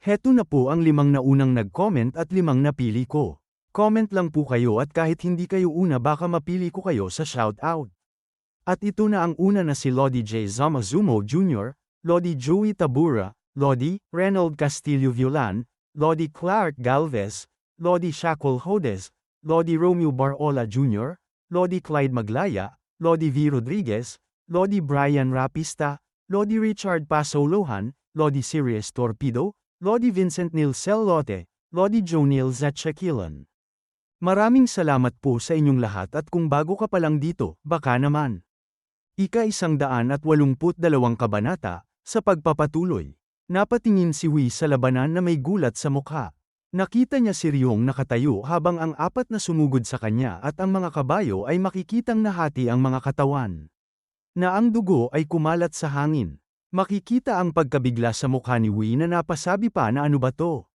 Heto na po ang limang na unang nag-comment at limang napili ko. Comment lang po kayo at kahit hindi kayo una baka mapili ko kayo sa shoutout. At ito na ang una na si Lodi J. Zamazumo Jr., Lodi Joey Tabura, Lodi Reynold Castillo Violan, Lodi Clark Galvez, Lodi Shackle Hodes, Lodi Romeo Barola Jr., Lodi Clyde Maglaya, Lodi V. Rodriguez, Lodi Brian Rapista, Lodi Richard Pasolohan, Lodi Sirius Torpedo, Lodi Vincent Nilsel Lote, Lodi Jonil Zatchakilan. Maraming salamat po sa inyong lahat at kung bago ka pa lang dito, baka naman. Ika isang daan at walumput dalawang kabanata, sa pagpapatuloy. Napatingin si Wee sa labanan na may gulat sa mukha. Nakita niya si Ryong nakatayo habang ang apat na sumugod sa kanya at ang mga kabayo ay makikitang nahati ang mga katawan. Na ang dugo ay kumalat sa hangin. Makikita ang pagkabigla sa mukha ni Wee na napasabi pa na ano ba to.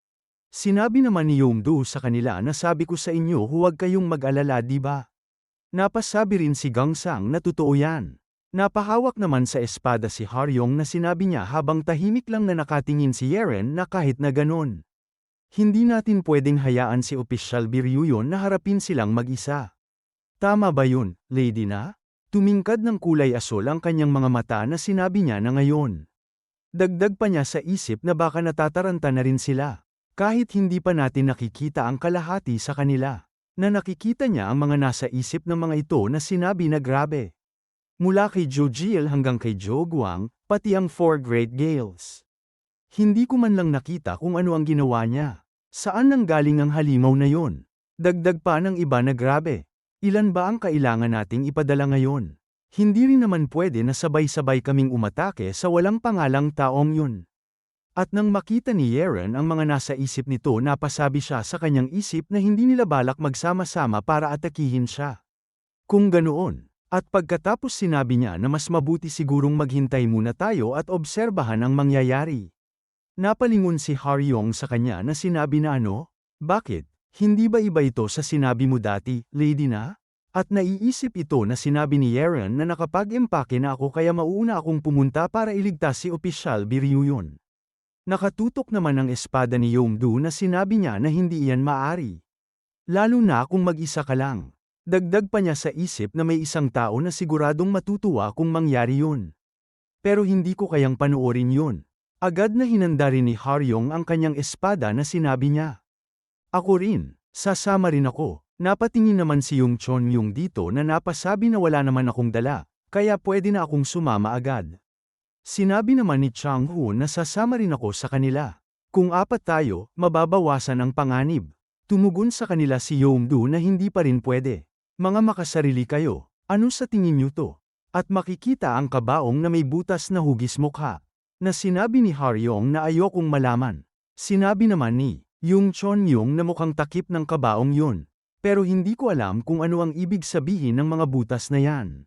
Sinabi naman ni Yongdu sa kanila na sabi ko sa inyo huwag kayong mag-alala di ba? Napasabi rin si Gangsang na totoo yan. Napahawak naman sa espada si Haryong na sinabi niya habang tahimik lang na nakatingin si Yeren na kahit na ganon. Hindi natin pwedeng hayaan si Opisyal Biryuyon na harapin silang mag-isa. Tama ba yun, lady na? Tumingkad ng kulay asol ang kanyang mga mata na sinabi niya na ngayon. Dagdag pa niya sa isip na baka natataranta na rin sila. Kahit hindi pa natin nakikita ang kalahati sa kanila, na nakikita niya ang mga nasa isip ng mga ito na sinabi na grabe. Mula kay Joe hanggang kay Joe pati ang Four Great Gales. Hindi ko man lang nakita kung ano ang ginawa niya. Saan nang galing ang halimaw na yon? Dagdag pa ng iba na grabe. Ilan ba ang kailangan nating ipadala ngayon? Hindi rin naman pwede na sabay-sabay kaming umatake sa walang pangalang taong yun. At nang makita ni Yeren ang mga nasa isip nito napasabi siya sa kanyang isip na hindi nila balak magsama-sama para atakihin siya. Kung ganoon, at pagkatapos sinabi niya na mas mabuti sigurong maghintay muna tayo at obserbahan ang mangyayari. Napalingon si Haryong sa kanya na sinabi na ano, bakit, hindi ba iba ito sa sinabi mo dati, lady na? At naiisip ito na sinabi ni Yeren na nakapag-empake na ako kaya mauuna akong pumunta para iligtas si Opisyal Biryuyon. Nakatutok naman ang espada ni Yongdu na sinabi niya na hindi iyan maari. Lalo na kung mag-isa ka lang. Dagdag pa niya sa isip na may isang tao na siguradong matutuwa kung mangyari yun. Pero hindi ko kayang panoorin yun. Agad na hinanda rin ni Haryong ang kanyang espada na sinabi niya. Ako rin, sasama rin ako. Napatingin naman si Yung Chon Yung dito na napasabi na wala naman akong dala, kaya pwede na akong sumama agad. Sinabi naman ni Chang Hu na sasama rin ako sa kanila. Kung apat tayo, mababawasan ang panganib. Tumugon sa kanila si Yongdu na hindi pa rin pwede. Mga makasarili kayo, ano sa tingin niyo to? At makikita ang kabaong na may butas na hugis mukha. Na sinabi ni Haryong na ayokong malaman. Sinabi naman ni Yung Chon Yung na mukhang takip ng kabaong yun. Pero hindi ko alam kung ano ang ibig sabihin ng mga butas na yan.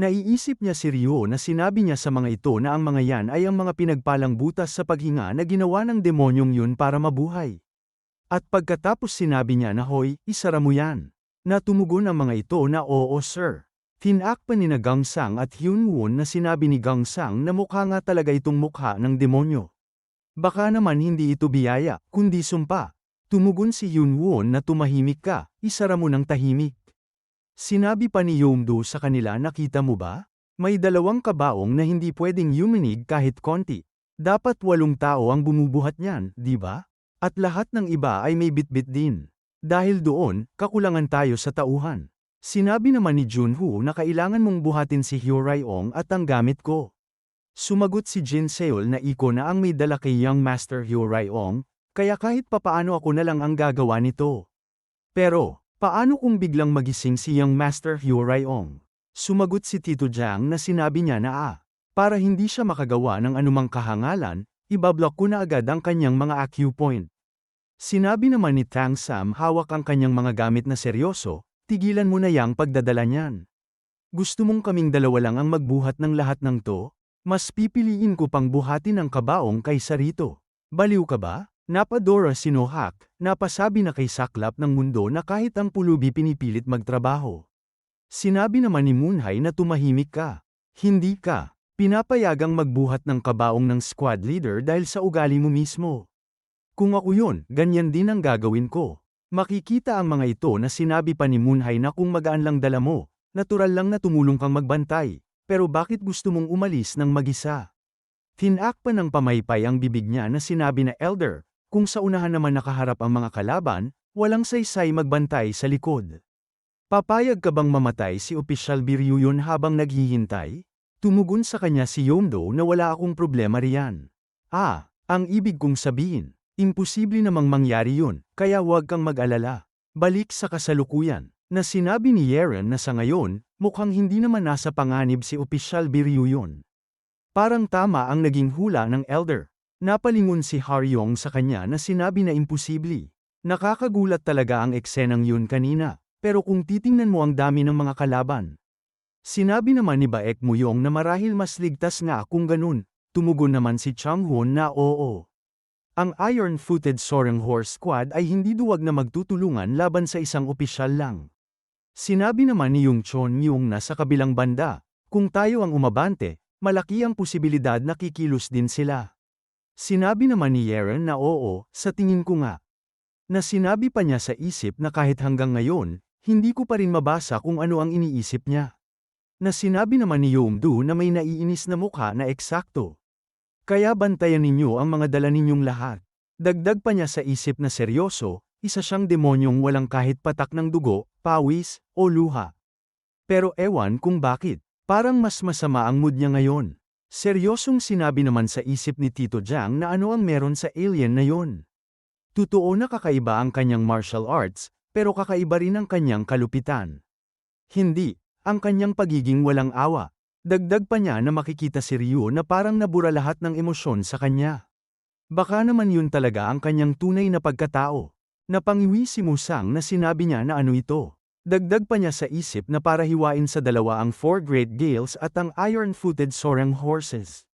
Naiisip niya si Ryo na sinabi niya sa mga ito na ang mga yan ay ang mga pinagpalang butas sa paghinga na ginawa ng demonyong yun para mabuhay. At pagkatapos sinabi niya na hoy, isara mo yan. Natumugon ang mga ito na oo sir. Tinakpan ni na Gangsang at Hyunwon na sinabi ni Gangsang na mukha nga talaga itong mukha ng demonyo. Baka naman hindi ito biyaya, kundi sumpa. Tumugon si Hyunwon na tumahimik ka, isara mo ng tahimik. Sinabi pa ni Yomdo sa kanila nakita mo ba? May dalawang kabaong na hindi pwedeng yuminig kahit konti. Dapat walong tao ang bumubuhat niyan, di ba? At lahat ng iba ay may bitbit din. Dahil doon, kakulangan tayo sa tauhan. Sinabi naman ni Junho na kailangan mong buhatin si Hyurayong at ang gamit ko. Sumagot si Jin Seol na iko na ang may dala kay Young Master Hyurayong, kaya kahit papaano ako na lang ang gagawa nito. Pero, Paano kung biglang magising si Young Master Hyurayong? Sumagot si Tito Jiang na sinabi niya na ah, para hindi siya makagawa ng anumang kahangalan, ibablock ko na agad ang kanyang mga AQ point. Sinabi naman ni Tang Sam hawak ang kanyang mga gamit na seryoso, tigilan mo na yang pagdadala niyan. Gusto mong kaming dalawa lang ang magbuhat ng lahat ng to? Mas pipiliin ko pang buhatin ang kabaong kaysa rito. Baliw ka ba? Napadora si Nohak, napasabi na kay Saklap ng mundo na kahit ang pulubi pinipilit magtrabaho. Sinabi naman ni Moonhai na tumahimik ka. Hindi ka. Pinapayagang magbuhat ng kabaong ng squad leader dahil sa ugali mo mismo. Kung ako yun, ganyan din ang gagawin ko. Makikita ang mga ito na sinabi pa ni Moonhai na kung magaan lang dala mo, natural lang na tumulong kang magbantay, pero bakit gusto mong umalis ng mag-isa? Tinakpan ng pamaypay ang bibig niya na sinabi na Elder, kung sa unahan naman nakaharap ang mga kalaban, walang saysay magbantay sa likod. Papayag ka bang mamatay si Opisyal Biryuyon habang naghihintay? Tumugon sa kanya si Yomdo na wala akong problema riyan. Ah, ang ibig kong sabihin, imposible namang mangyari yun, kaya huwag kang mag-alala. Balik sa kasalukuyan, na sinabi ni Yeren na sa ngayon, mukhang hindi naman nasa panganib si Opisyal Biryuyon. Parang tama ang naging hula ng Elder. Napalingon si Haryong sa kanya na sinabi na imposible. Nakakagulat talaga ang eksenang yun kanina, pero kung titingnan mo ang dami ng mga kalaban. Sinabi naman ni Baek Muyong na marahil mas ligtas nga kung ganun, tumugon naman si Chang Hoon na oo. Ang iron-footed Soaring Horse Squad ay hindi duwag na magtutulungan laban sa isang opisyal lang. Sinabi naman ni Yung Chon Yung na sa kabilang banda, kung tayo ang umabante, malaki ang posibilidad na kikilos din sila. Sinabi naman ni Yeren na oo, sa tingin ko nga. Na sinabi pa niya sa isip na kahit hanggang ngayon, hindi ko pa rin mabasa kung ano ang iniisip niya. Na sinabi naman ni Yomdu na may naiinis na mukha na eksakto. Kaya bantayan ninyo ang mga dala ninyong lahat. Dagdag pa niya sa isip na seryoso, isa siyang demonyong walang kahit patak ng dugo, pawis, o luha. Pero ewan kung bakit, parang mas masama ang mood niya ngayon. Seryosong sinabi naman sa isip ni Tito Jiang na ano ang meron sa alien na yon. Totoo na kakaiba ang kanyang martial arts, pero kakaiba rin ang kanyang kalupitan. Hindi, ang kanyang pagiging walang awa. Dagdag pa niya na makikita si Ryu na parang nabura lahat ng emosyon sa kanya. Baka naman yun talaga ang kanyang tunay na pagkatao. Napangiwi si Musang na sinabi niya na ano ito. Dagdag pa niya sa isip na para hiwain sa dalawa ang Four Great Gales at ang Iron-Footed Soaring Horses.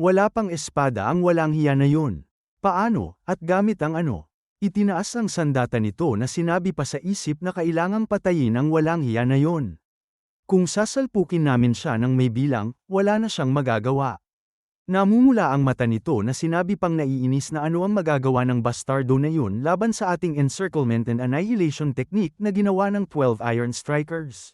Wala pang espada ang walang hiya na yun. Paano, at gamit ang ano? Itinaas ang sandata nito na sinabi pa sa isip na kailangang patayin ang walang hiya na yon. Kung sasalpukin namin siya ng may bilang, wala na siyang magagawa. Namumula ang mata nito na sinabi pang naiinis na ano ang magagawa ng bastardo na yun laban sa ating encirclement and annihilation technique na ginawa ng 12 Iron Strikers.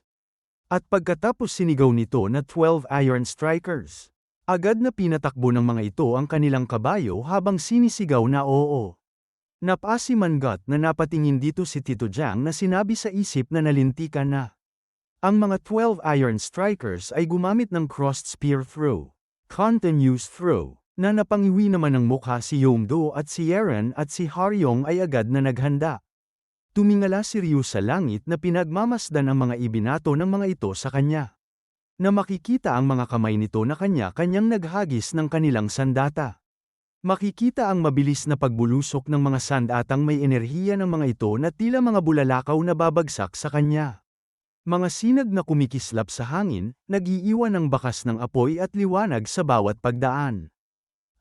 At pagkatapos sinigaw nito na 12 Iron Strikers, Agad na pinatakbo ng mga ito ang kanilang kabayo habang sinisigaw na oo. Napasi mangat na napatingin dito si Tito Jiang na sinabi sa isip na nalintikan na. Ang mga 12 Iron Strikers ay gumamit ng Crossed Spear Throw, Continuous Throw, na napangiwi naman ng mukha si Yomdo at si Yeren at si Haryong ay agad na naghanda. Tumingala si Ryu sa langit na pinagmamasdan ang mga ibinato ng mga ito sa kanya na makikita ang mga kamay nito na kanya-kanyang naghagis ng kanilang sandata. Makikita ang mabilis na pagbulusok ng mga sandatang may enerhiya ng mga ito na tila mga bulalakaw na babagsak sa kanya. Mga sinag na kumikislap sa hangin, nagiiwan ng bakas ng apoy at liwanag sa bawat pagdaan.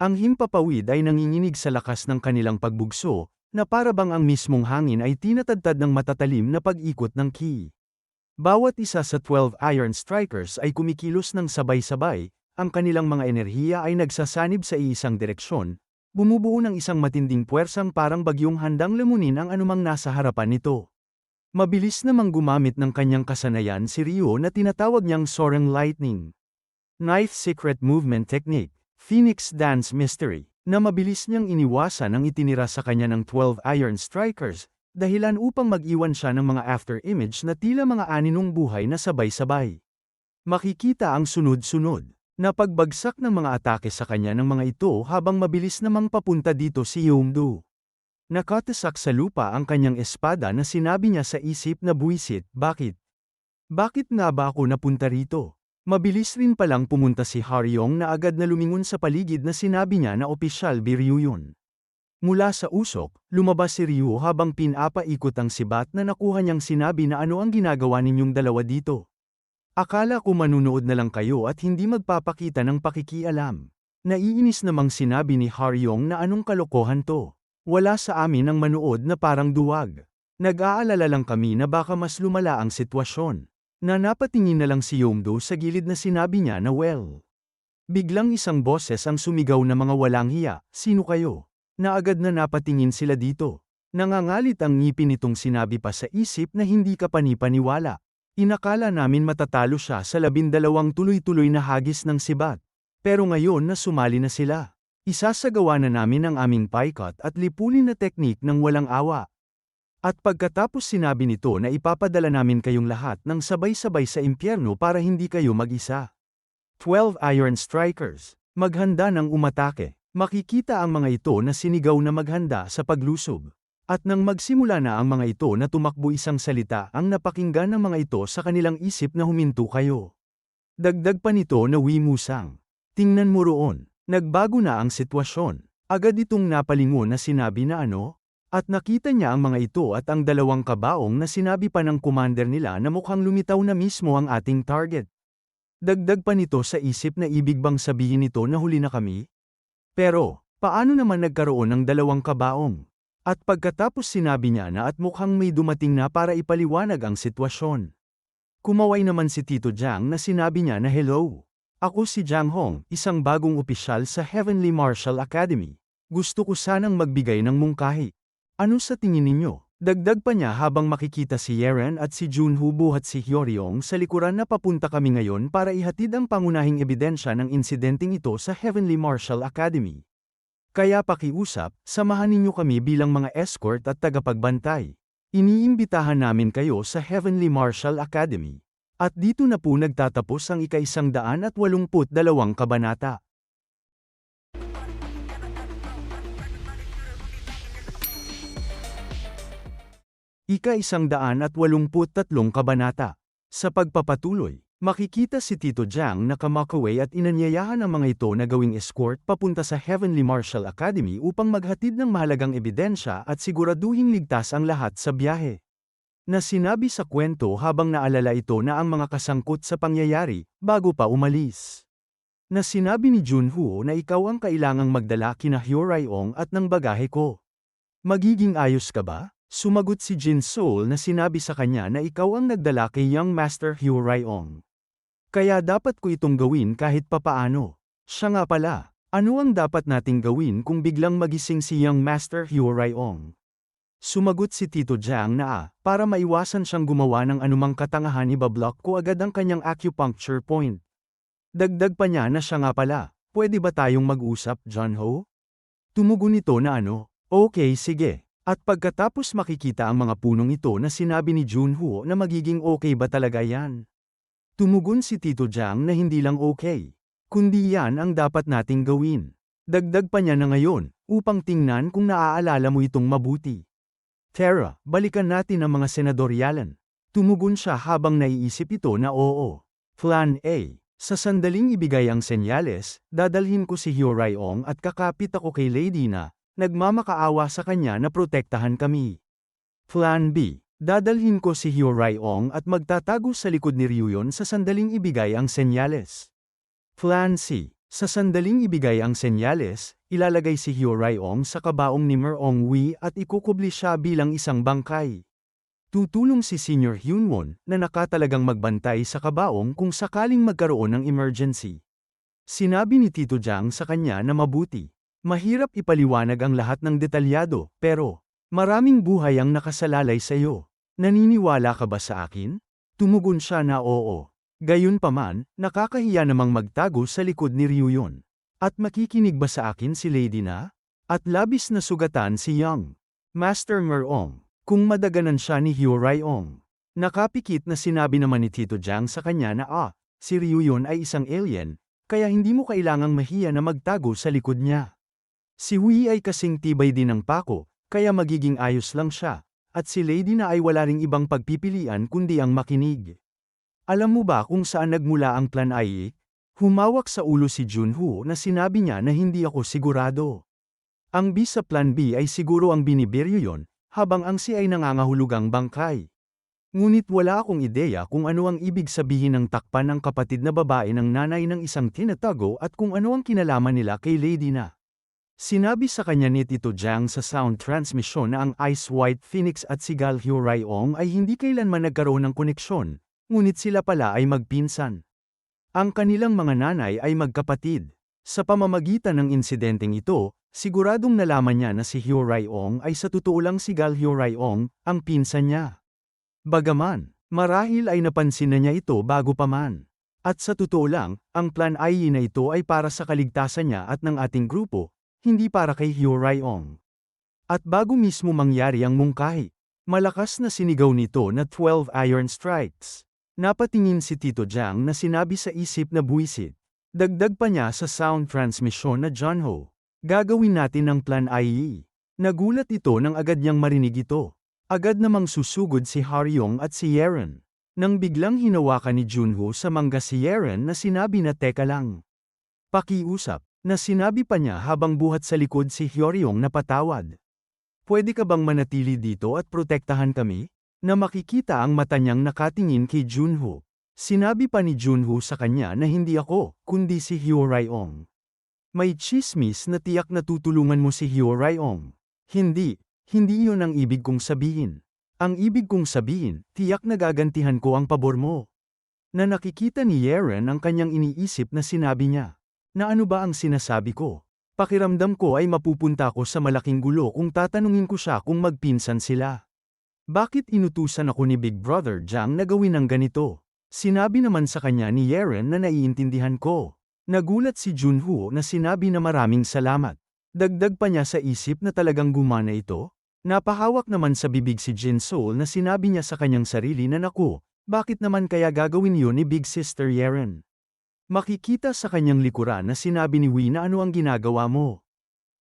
Ang himpapawid ay nanginginig sa lakas ng kanilang pagbugso, na para bang ang mismong hangin ay tinatadtad ng matatalim na pag-ikot ng ki. Bawat isa sa 12 Iron Strikers ay kumikilos ng sabay-sabay, ang kanilang mga enerhiya ay nagsasanib sa iisang direksyon, bumubuo ng isang matinding puwersang parang bagyong handang lamunin ang anumang nasa harapan nito. Mabilis namang gumamit ng kanyang kasanayan si Ryo na tinatawag niyang Soaring Lightning. Knife Secret Movement Technique, Phoenix Dance Mystery, na mabilis niyang iniwasan ang itinira sa kanya ng 12 Iron Strikers, dahilan upang mag-iwan siya ng mga after-image na tila mga aninong buhay na sabay-sabay. Makikita ang sunod-sunod na pagbagsak ng mga atake sa kanya ng mga ito habang mabilis namang papunta dito si Yongdu. Nakatasak sa lupa ang kanyang espada na sinabi niya sa isip na buwisit, bakit? Bakit nga ba ako napunta rito? Mabilis rin palang pumunta si Haryong na agad na lumingon sa paligid na sinabi niya na opisyal Biryu yun. Mula sa usok, lumabas si Ryu habang pinapaikot ang sibat na nakuha niyang sinabi na ano ang ginagawa ninyong dalawa dito. Akala ko manunood na lang kayo at hindi magpapakita ng pakikialam. Naiinis namang sinabi ni Haryong na anong kalokohan to. Wala sa amin ang manood na parang duwag. Nag-aalala lang kami na baka mas lumala ang sitwasyon. Na napatingin na lang si Yomdo sa gilid na sinabi niya na well. Biglang isang boses ang sumigaw na mga walang hiya, sino kayo? na agad na napatingin sila dito. Nangangalit ang ngipin nitong sinabi pa sa isip na hindi ka panipaniwala. Inakala namin matatalo siya sa labindalawang tuloy-tuloy na hagis ng sibat. Pero ngayon na sumali na sila. Isasagawa na namin ang aming paikot at lipulin na teknik ng walang awa. At pagkatapos sinabi nito na ipapadala namin kayong lahat ng sabay-sabay sa impyerno para hindi kayo mag-isa. 12 Iron Strikers. Maghanda ng umatake. Makikita ang mga ito na sinigaw na maghanda sa paglusob. At nang magsimula na ang mga ito na tumakbo isang salita ang napakinggan ng mga ito sa kanilang isip na huminto kayo. Dagdag pa nito na wimusang. Tingnan mo roon. Nagbago na ang sitwasyon. Agad itong napalingon na sinabi na ano? At nakita niya ang mga ito at ang dalawang kabaong na sinabi pa ng commander nila na mukhang lumitaw na mismo ang ating target. Dagdag pa nito sa isip na ibig bang sabihin nito na huli na kami? Pero, paano naman nagkaroon ng dalawang kabaong? At pagkatapos sinabi niya na at mukhang may dumating na para ipaliwanag ang sitwasyon. Kumaway naman si Tito Jiang na sinabi niya na hello. Ako si Jiang Hong, isang bagong opisyal sa Heavenly Martial Academy. Gusto ko sanang magbigay ng mungkahi. Ano sa tingin ninyo? Dagdag pa niya habang makikita si Yeren at si Junho buhat si Hyoryong sa likuran na papunta kami ngayon para ihatid ang pangunahing ebidensya ng insidenteng ito sa Heavenly Martial Academy. Kaya pakiusap, samahan ninyo kami bilang mga escort at tagapagbantay. Iniimbitahan namin kayo sa Heavenly Martial Academy. At dito na po nagtatapos ang ika-isang daan at walumput dalawang kabanata. Ika-isang daan at walumput tatlong kabanata. Sa pagpapatuloy, makikita si Tito Jiang na kamakaway at inanyayahan ang mga ito na gawing escort papunta sa Heavenly Martial Academy upang maghatid ng mahalagang ebidensya at siguraduhing ligtas ang lahat sa biyahe na sinabi sa kwento habang naalala ito na ang mga kasangkot sa pangyayari, bago pa umalis. Na sinabi ni Junho na ikaw ang kailangang magdala kina Hyoryong at ng bagahe ko. Magiging ayos ka ba? Sumagot si Jin Soul na sinabi sa kanya na ikaw ang nagdala kay Young Master Hyoryong. Kaya dapat ko itong gawin kahit papaano. Siya nga pala, ano ang dapat nating gawin kung biglang magising si Young Master Hyoryong? Sumagot si Tito Jiang na ah, para maiwasan siyang gumawa ng anumang katangahan ibablock ko agad ang kanyang acupuncture point. Dagdag pa niya na siya nga pala, pwede ba tayong mag-usap, John Ho? Tumugon ito na ano, okay sige. At pagkatapos makikita ang mga punong ito na sinabi ni Junho na magiging okay ba talaga yan? Tumugon si Tito Jiang na hindi lang okay, kundi yan ang dapat nating gawin. Dagdag pa niya na ngayon, upang tingnan kung naaalala mo itong mabuti. Tara, balikan natin ang mga senadoryalan. Tumugon siya habang naiisip ito na oo. Plan A. Sa sandaling ibigay ang senyales, dadalhin ko si Hyoryong at kakapit ako kay Lady na, nagmamakaawa sa kanya na protektahan kami. Plan B. Dadalhin ko si Hyoryong at magtatago sa likod ni Ryuyon sa sandaling ibigay ang senyales. Plan C. Sa sandaling ibigay ang senyales, ilalagay si Hyoryong sa kabaong ni Merong Wi at ikukubli siya bilang isang bangkay. Tutulong si Senior Hyunwon na nakatalagang magbantay sa kabaong kung sakaling magkaroon ng emergency. Sinabi ni Tito Jiang sa kanya na mabuti. Mahirap ipaliwanag ang lahat ng detalyado, pero, maraming buhay ang nakasalalay sa iyo. Naniniwala ka ba sa akin? Tumugon siya na oo. Gayunpaman, nakakahiya namang magtago sa likod ni Ryuyon. At makikinig ba sa akin si Lady na? At labis na sugatan si Young. Master Merong. Kung madaganan siya ni Hyoryong. Nakapikit na sinabi naman ni Tito Jiang sa kanya na ah, si Ryuyon ay isang alien, kaya hindi mo kailangang mahiya na magtago sa likod niya. Si Hui ay kasing tibay din ng pako, kaya magiging ayos lang siya, at si Lady na ay wala ring ibang pagpipilian kundi ang makinig. Alam mo ba kung saan nagmula ang plan ay? Humawak sa ulo si Junho na sinabi niya na hindi ako sigurado. Ang B sa plan B ay siguro ang binibiryo yon, habang ang C ay nangangahulugang bangkay. Ngunit wala akong ideya kung ano ang ibig sabihin ng takpan ng kapatid na babae ng nanay ng isang tinatago at kung ano ang kinalaman nila kay Lady na. Sinabi sa kanya ni Tito Jiang sa sound transmission na ang Ice White Phoenix at si Gal Hyoriong ay hindi kailanman nagkaroon ng koneksyon, ngunit sila pala ay magpinsan. Ang kanilang mga nanay ay magkapatid. Sa pamamagitan ng insidenteng ito, Siguradong nalaman niya na si Hyo Ong ay sa totoo lang si Gal Hyo Ong, ang pinsan niya. Bagaman, marahil ay napansin na niya ito bago pa man. At sa totoo lang, ang plan IE na ito ay para sa kaligtasan niya at ng ating grupo, hindi para kay Hyo Ong. At bago mismo mangyari ang mungkahi, malakas na sinigaw nito na 12 iron strikes. Napatingin si Tito Jiang na sinabi sa isip na buwisit. Dagdag pa niya sa sound transmission na John Ho. Gagawin natin ang plan IE. Nagulat ito nang agad niyang marinig ito. Agad namang susugod si Haryong at si Yeren. Nang biglang hinawakan ni Junho sa mangga si Yeren na sinabi na teka lang. Pakiusap, na sinabi pa niya habang buhat sa likod si Hyoryong na patawad. Pwede ka bang manatili dito at protektahan kami? Na makikita ang mata niyang nakatingin kay Junho. Sinabi pa ni Junho sa kanya na hindi ako, kundi si Hyo Ryong. May chismis na tiyak na tutulungan mo si Hyo Ryong. Hindi, hindi yun ang ibig kong sabihin. Ang ibig kong sabihin, tiyak na gagantihan ko ang pabor mo. Na nakikita ni Yeren ang kanyang iniisip na sinabi niya. Na ano ba ang sinasabi ko? Pakiramdam ko ay mapupunta ko sa malaking gulo kung tatanungin ko siya kung magpinsan sila. Bakit inutusan ako ni Big Brother Jang na gawin ang ganito? Sinabi naman sa kanya ni Yeren na naiintindihan ko. Nagulat si Junho na sinabi na maraming salamat. Dagdag pa niya sa isip na talagang gumana ito. Napahawak naman sa bibig si Jin Soul na sinabi niya sa kanyang sarili na naku, bakit naman kaya gagawin yun ni Big Sister Yeren? Makikita sa kanyang likuran na sinabi ni Wee na ano ang ginagawa mo.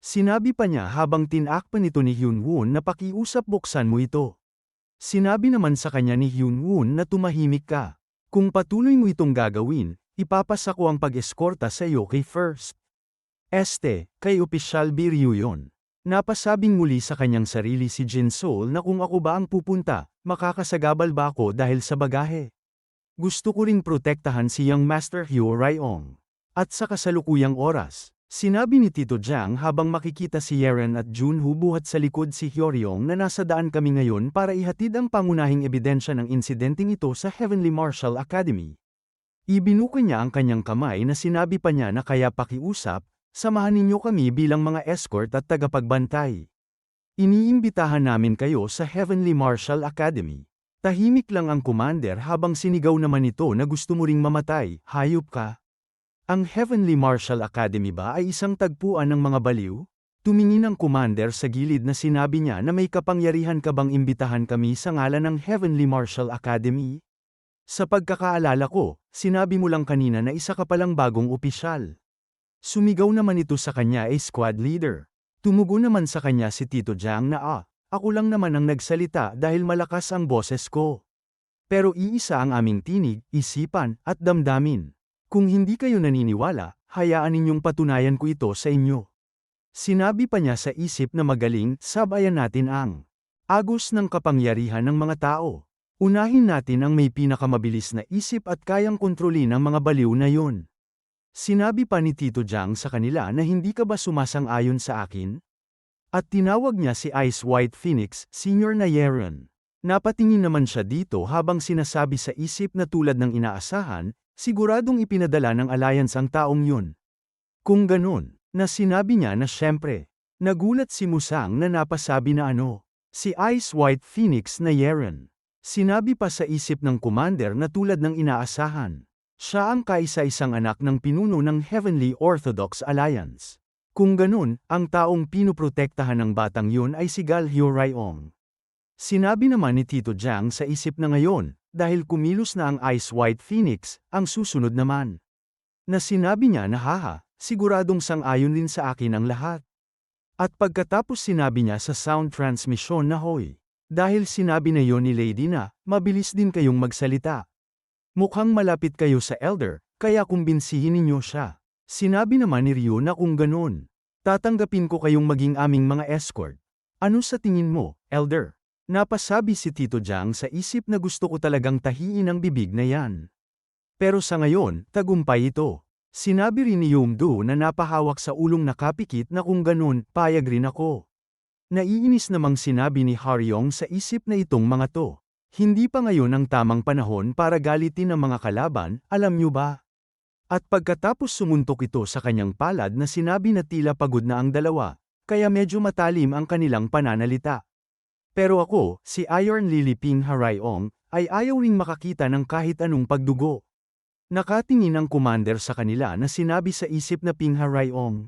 Sinabi pa niya habang tinakpan nito ni Hyun Woon na pakiusap buksan mo ito. Sinabi naman sa kanya ni Hyun Woon na tumahimik ka. Kung patuloy mo itong gagawin, ipapasa ko ang pag-eskorta sa iyo kay First. Este, kay Opisyal Biryu yun. Napasabing muli sa kanyang sarili si Jin Soul na kung ako ba ang pupunta, makakasagabal ba ako dahil sa bagahe. Gusto ko ring protektahan si Young Master Hyo Ryong. At sa kasalukuyang oras, sinabi ni Tito Jiang habang makikita si Yeren at Junho buhat sa likod si Hyoryong na nasa daan kami ngayon para ihatid ang pangunahing ebidensya ng insidenteng ito sa Heavenly Martial Academy. Ibinuka niya ang kanyang kamay na sinabi pa niya na kaya pakiusap, Samahan ninyo kami bilang mga escort at tagapagbantay. Iniimbitahan namin kayo sa Heavenly Martial Academy. Tahimik lang ang commander habang sinigaw naman ito na gusto mo ring mamatay, hayop ka. Ang Heavenly Martial Academy ba ay isang tagpuan ng mga baliw? Tumingin ang commander sa gilid na sinabi niya na may kapangyarihan ka bang imbitahan kami sa ngalan ng Heavenly Martial Academy? Sa pagkakaalala ko, sinabi mo lang kanina na isa ka palang bagong opisyal. Sumigaw naman ito sa kanya ay squad leader. Tumugo naman sa kanya si Tito Jiang na ah, ako lang naman ang nagsalita dahil malakas ang boses ko. Pero iisa ang aming tinig, isipan, at damdamin. Kung hindi kayo naniniwala, hayaan ninyong patunayan ko ito sa inyo. Sinabi pa niya sa isip na magaling, sabayan natin ang agos ng kapangyarihan ng mga tao. Unahin natin ang may pinakamabilis na isip at kayang kontrolin ang mga baliw na yun. Sinabi pa ni Tito Jiang sa kanila na hindi ka ba sumasang-ayon sa akin? At tinawag niya si Ice White Phoenix, senior na Yeron. Napatingin naman siya dito habang sinasabi sa isip na tulad ng inaasahan, siguradong ipinadala ng alliance ang taong yun. Kung ganun, na sinabi niya na syempre, nagulat si Musang na napasabi na ano, si Ice White Phoenix na Yeron. Sinabi pa sa isip ng commander na tulad ng inaasahan. Siya ang kaisa-isang anak ng pinuno ng Heavenly Orthodox Alliance. Kung ganun, ang taong pinuprotektahan ng batang yun ay si Gal Hyoryong. Sinabi naman ni Tito Jiang sa isip na ngayon, dahil kumilos na ang Ice White Phoenix, ang susunod naman. Na sinabi niya na haha, siguradong sang-ayon din sa akin ang lahat. At pagkatapos sinabi niya sa sound transmission na hoy, dahil sinabi na yon ni Lady na, mabilis din kayong magsalita. Mukhang malapit kayo sa elder, kaya kumbinsihin ninyo siya. Sinabi naman ni Ryo na kung ganun, tatanggapin ko kayong maging aming mga escort. Ano sa tingin mo, elder? Napasabi si Tito Jiang sa isip na gusto ko talagang tahiin ang bibig na yan. Pero sa ngayon, tagumpay ito. Sinabi rin ni Yomdo na napahawak sa ulong nakapikit na kung ganun, payag rin ako. Naiinis namang sinabi ni Haryong sa isip na itong mga to. Hindi pa ngayon ang tamang panahon para galitin ang mga kalaban, alam niyo ba? At pagkatapos sumuntok ito sa kanyang palad na sinabi na tila pagod na ang dalawa, kaya medyo matalim ang kanilang pananalita. Pero ako, si Iron Lily Ping Harayong, ay ayaw ring makakita ng kahit anong pagdugo. Nakatingin ang commander sa kanila na sinabi sa isip na Ping Harayong.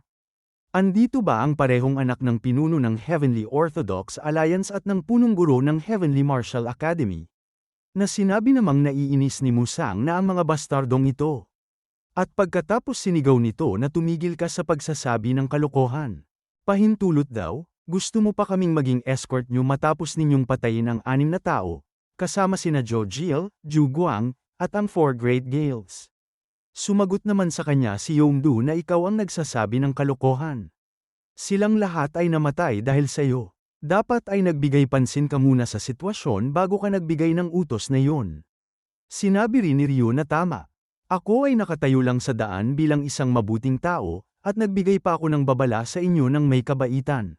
Andito ba ang parehong anak ng pinuno ng Heavenly Orthodox Alliance at ng punong guro ng Heavenly Martial Academy? Na sinabi namang naiinis ni Musang na ang mga bastardong ito. At pagkatapos sinigaw nito na tumigil ka sa pagsasabi ng kalokohan. Pahintulot daw, gusto mo pa kaming maging escort nyo matapos ninyong patayin ang anim na tao, kasama sina Joe Jill, Ju Guang, at ang four Great Gales. Sumagot naman sa kanya si Yongdu na ikaw ang nagsasabi ng kalokohan. Silang lahat ay namatay dahil sa iyo. Dapat ay nagbigay pansin ka muna sa sitwasyon bago ka nagbigay ng utos na iyon. Sinabi rin ni Ryo na tama. Ako ay nakatayo lang sa daan bilang isang mabuting tao, at nagbigay pa ako ng babala sa inyo ng may kabaitan.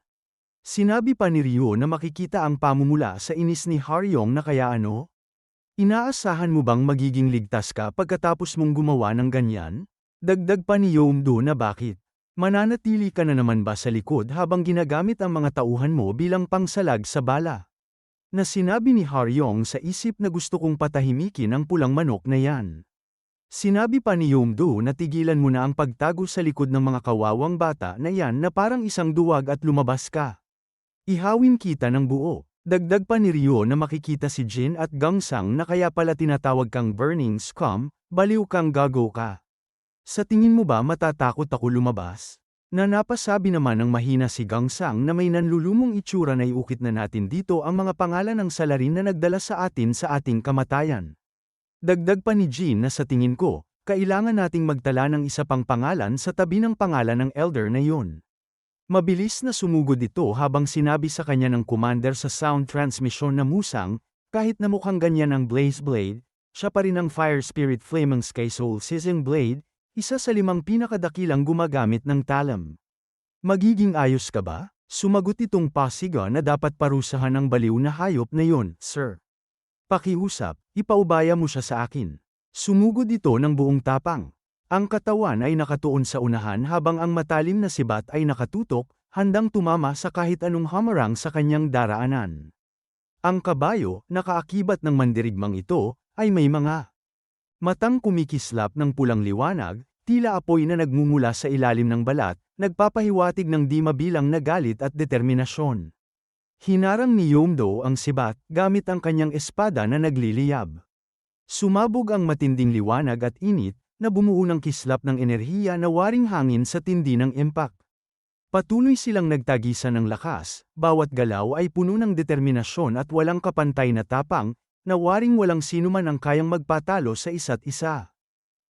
Sinabi pa ni Ryo na makikita ang pamumula sa inis ni Haryong na kaya ano? Inaasahan mo bang magiging ligtas ka pagkatapos mong gumawa ng ganyan? Dagdag pa ni Yomdo na bakit? Mananatili ka na naman ba sa likod habang ginagamit ang mga tauhan mo bilang pangsalag sa bala? Na sinabi ni Haryong sa isip na gusto kong patahimikin ang pulang manok na yan. Sinabi pa ni Yomdo na tigilan mo na ang pagtago sa likod ng mga kawawang bata na yan na parang isang duwag at lumabas ka. Ihawin kita ng buo. Dagdag pa ni Ryo na makikita si Jin at Gangsang na kaya pala tinatawag kang Burning Scum, baliw kang gago ka. Sa tingin mo ba matatakot ako lumabas? Na napasabi naman ng mahina si Gangsang na may nanlulumong itsura na iukit na natin dito ang mga pangalan ng salarin na nagdala sa atin sa ating kamatayan. Dagdag pa ni Jin na sa tingin ko, kailangan nating magtala ng isa pang pangalan sa tabi ng pangalan ng elder na yun. Mabilis na sumugod ito habang sinabi sa kanya ng commander sa sound transmission na musang, kahit na mukhang ganyan ang Blaze Blade, siya pa rin ang Fire Spirit Flaming Sky Soul Seizing Blade, isa sa limang pinakadakilang gumagamit ng talam. Magiging ayos ka ba? Sumagot itong pasiga na dapat parusahan ng baliw na hayop na yon, sir. Pakiusap, ipaubaya mo siya sa akin. Sumugod ito ng buong tapang. Ang katawan ay nakatuon sa unahan habang ang matalim na sibat ay nakatutok, handang tumama sa kahit anong hamarang sa kanyang daraanan. Ang kabayo, nakaakibat ng mandirigmang ito, ay may mga matang kumikislap ng pulang liwanag, tila apoy na nagmumula sa ilalim ng balat, nagpapahiwatig ng di mabilang na galit at determinasyon. Hinarang ni Yomdo ang sibat gamit ang kanyang espada na nagliliyab. Sumabog ang matinding liwanag at init, na bumuo ng kislap ng enerhiya na waring hangin sa tindi ng impact. Patuloy silang nagtagisan ng lakas, bawat galaw ay puno ng determinasyon at walang kapantay na tapang, na waring walang sinuman ang kayang magpatalo sa isa't isa.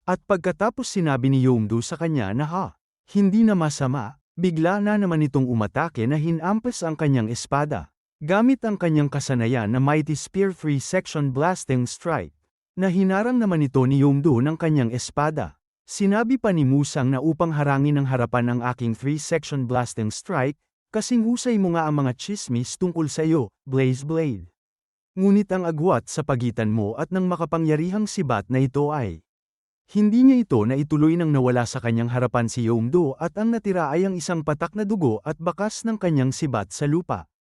At pagkatapos sinabi ni Yomdu sa kanya na ha, hindi na masama, bigla na naman itong umatake na hinampas ang kanyang espada. Gamit ang kanyang kasanayan na Mighty Spear Free Section Blasting Strike. Na hinarang naman ito ni Yomdo ng kanyang espada. Sinabi pa ni Musang na upang harangin ang harapan ng aking three-section blasting strike, kasing husay mo nga ang mga chismis tungkol sa iyo, Blaze Blade. Ngunit ang agwat sa pagitan mo at ng makapangyarihang sibat na ito ay hindi niya ito na ituloy nang nawala sa kanyang harapan si Yomdo at ang natira ay ang isang patak na dugo at bakas ng kanyang sibat sa lupa.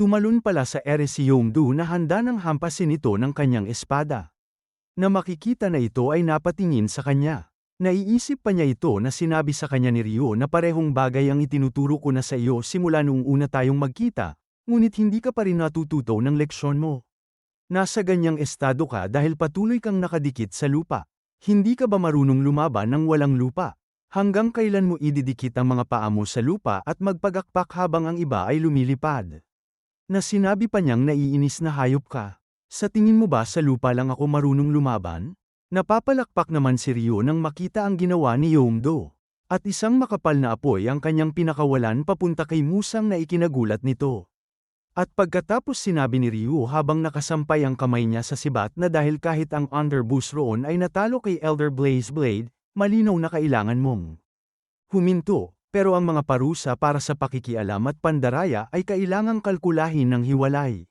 Tumalon pala sa ere si Yomdo na handa ng hampasin ito ng kanyang espada. Na makikita na ito ay napatingin sa kanya. Naiisip pa niya ito na sinabi sa kanya ni Rio na parehong bagay ang itinuturo ko na sa iyo simula noong una tayong magkita, ngunit hindi ka pa rin natututo ng leksyon mo. Nasa ganyang estado ka dahil patuloy kang nakadikit sa lupa. Hindi ka ba marunong lumaban ng walang lupa? Hanggang kailan mo ididikit ang mga paa mo sa lupa at magpagakpak habang ang iba ay lumilipad? Na sinabi pa niyang naiinis na hayop ka. Sa tingin mo ba sa lupa lang ako marunong lumaban? Napapalakpak naman si Ryo nang makita ang ginawa ni Yomdo. At isang makapal na apoy ang kanyang pinakawalan papunta kay Musang na ikinagulat nito. At pagkatapos sinabi ni Ryu habang nakasampay ang kamay niya sa sibat na dahil kahit ang underboost roon ay natalo kay Elder Blaze Blade, malinaw na kailangan mong huminto, pero ang mga parusa para sa pakikialam at pandaraya ay kailangang kalkulahin ng hiwalay.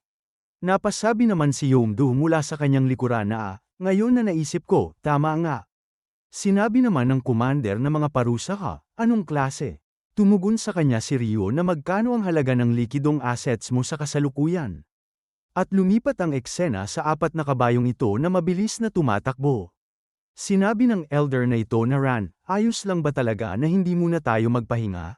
Napasabi naman si Yomdu mula sa kanyang likuran na, ngayon na naisip ko, tama nga. Sinabi naman ng commander na mga parusa ka, anong klase? Tumugon sa kanya si Rio na magkano ang halaga ng likidong assets mo sa kasalukuyan. At lumipat ang eksena sa apat na kabayong ito na mabilis na tumatakbo. Sinabi ng elder na ito na Ran, ayos lang ba talaga na hindi muna tayo magpahinga?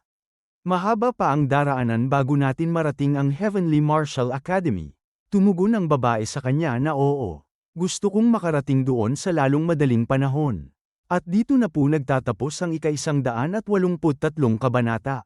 Mahaba pa ang daraanan bago natin marating ang Heavenly Martial Academy. Tumugon ang babae sa kanya na oo. Gusto kong makarating doon sa lalong madaling panahon. At dito na po nagtatapos ang ikaisang daan at walumput tatlong kabanata.